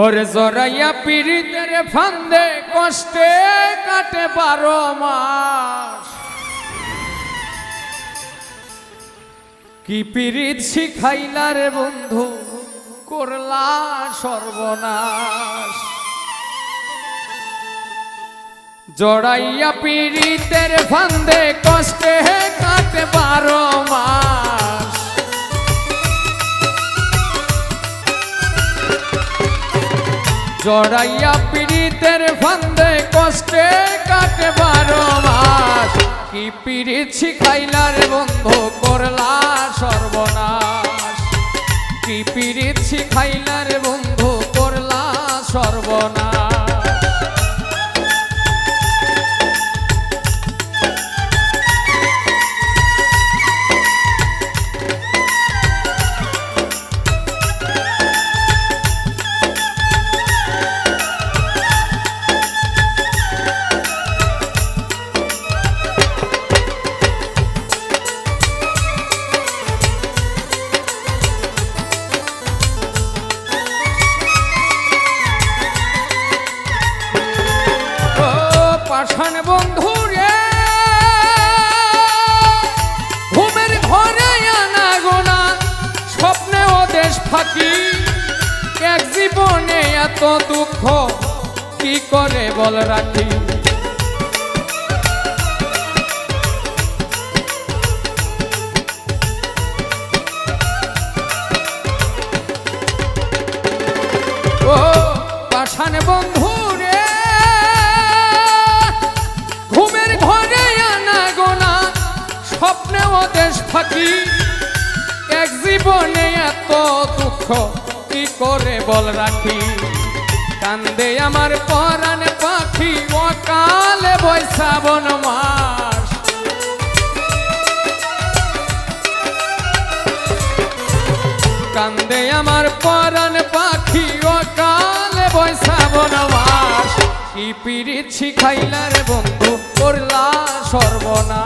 ওরে জরাইয়া পীড়িতের ফান্দে কষ্টে কাটে বারো মাস। কি পীড়িত শিখাইলা রে বন্ধু, করলা সর্বনাশ। জড়াইয়া পীড়িতের ফান্দে কষ্টে কাটে বারো মাস। জড়াইয়া পীড়িতের ফান্দে কষ্টে কাটে বারো মাস। কি পীড়িত শিখাইলার বন্ধু, করলা সর্বনাশ। কি পীড়িত শিখাইলার বন্ধু, করলা সর্বনাশ। পাষাণ বন্ধু রে। ঘুমের ঘরে আনা গোনা, স্বপ্নে ও দেশ ফাঁকি। এক জীবনে এত দুঃখ, কি করে বল রাখি? ও দেশ ফাঁকি এক জীবনে এত দুঃখ, কি করে বল রাখি? কান্দে আমার পরাণ পাখি, অকালে বৈশাবন মাস। কান্দে আমার পরাণ পাখি, অকালে বৈশাবন মাস। কি পিরিত শিখাইলার বন্ধু করলা সর্বনাশ।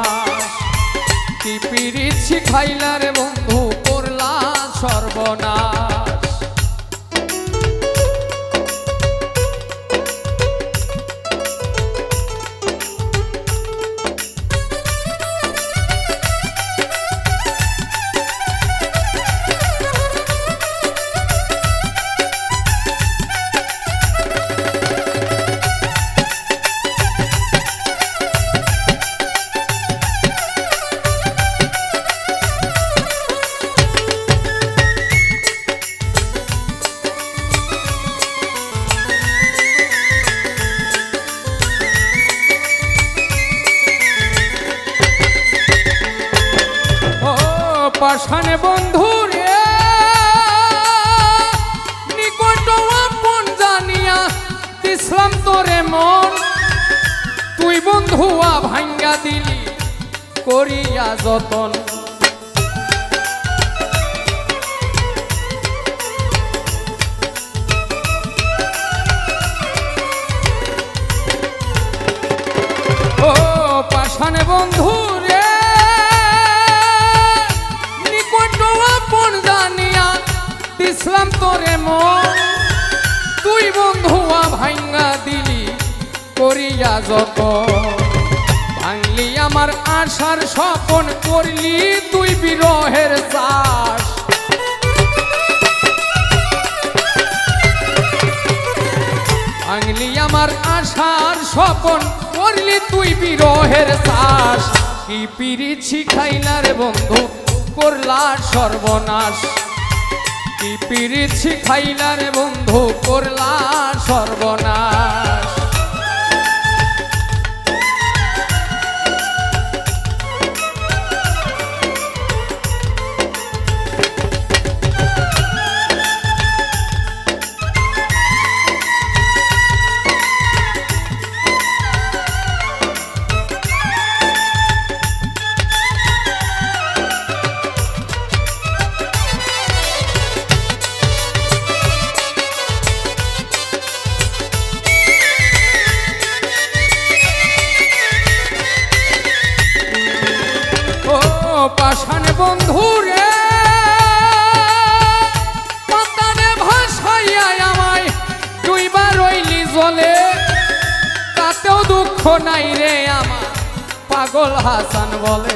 কি পিরিত শিখাইলার বন্ধু করলা সর্বনাশ। পাষাণ বন্ধু রে। নিকট আপন জানিয়া ইসলাম তোরে মন। তুই বন্ধুয়া ভাঙ্গা দিলি, করিয়া যতন। ইসলাম তোরে মন। তুই বন্ধুয়া ভাঙ্গা দিলি করিয়া যত ভাঙলি আমার আশার স্বপন, করলি তুই বিরহের চাষ। ভাঙলি আমার আশার স্বপন, করলি তুই বিরহের চাষ। কি পিরিত শিখাইলা রে বন্ধু, করলা সর্বনাশ। কি পিরিত খাইলার বন্ধু করলা সর্বনাশ। পাষাণ বন্ধু রে। পাতানে ভাসাইয়া আমায় তুইবার রইলি জলে। তাতেও দুঃখ নাই রে আমার, পাগল হাসান বলে।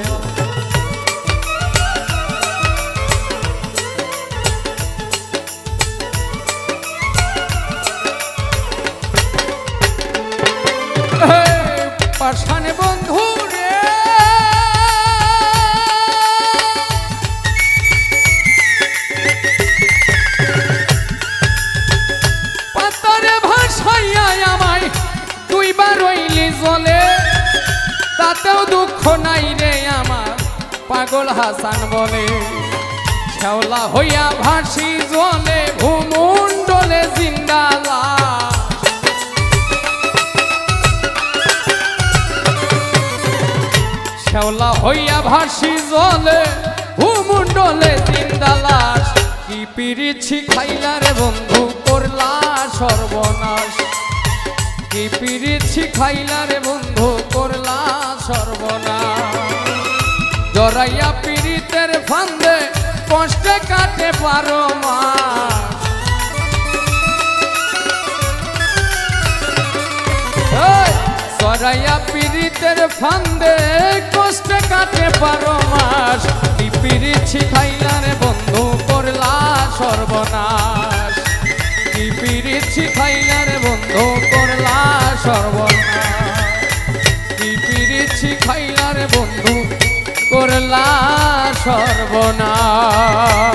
পাগল হাসান বলে, শ্যাওলা হইয়া ভাসি জলে, ভূমণ্ডলে জিন্দালা। শ্যাওলা হইয়া ভাসি জলে, ভূমণ্ডলে জিন্দালাস কি পিরিছি খাইলা রে বন্ধু, করলা সর্বনাশ। কি পিরিছি খাইলা রে বন্ধু, করলা সর্বনাশ। জরাইয়া পীড়িতের ফান্দে কষ্টে কাটে পারো এই, জরাইয়া পীড়িতের ফান্দে কষ্টে কাটে পারো মাস কি পিরিছি খাইলা রে বন্ধু করলা সর্বনাশ। কি পিরিছি খাইলা রে বন্ধু করলা সর্বনাশ। কি পিরিছি খাইলা রে বন্ধু করলা সর্বনাশ।